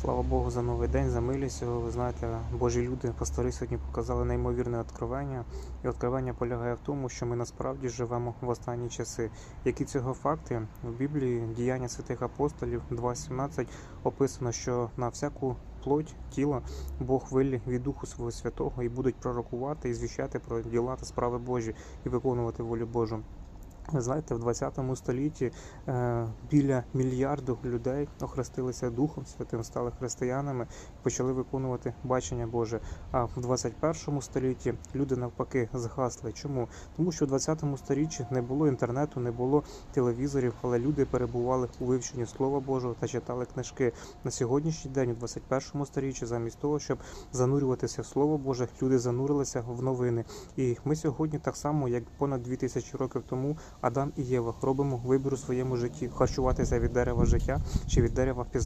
Слава Богу за новий день, за милість. Ви знаєте, Божі люди, пастори сьогодні показали неймовірне откровення. І откровення полягає в тому, що ми насправді живемо в останні часи. Які цього факти в Біблії діяння святих апостолів 2.17 описано, що на всяку плоть тіла Бог виллі від Духу свого святого і будуть пророкувати і звіщати про діла та справи Божі і виконувати волю Божу. Ви знаєте, в 20 столітті е, біля мільярду людей охрестилися Духом Святим, стали християнами і почали виконувати бачення Боже. А в 21 столітті люди навпаки згасли. Чому? Тому що в 20 столітті не було інтернету, не було телевізорів, але люди перебували у вивченні Слова Божого та читали книжки. На сьогоднішній день, у 21 столітті, замість того, щоб занурюватися в Слово Боже, люди занурилися в новини. І ми сьогодні, так само як понад 2000 років тому, Адам і Єва робимо вибір у своєму житті харчуватися від дерева життя чи від дерева пізнання.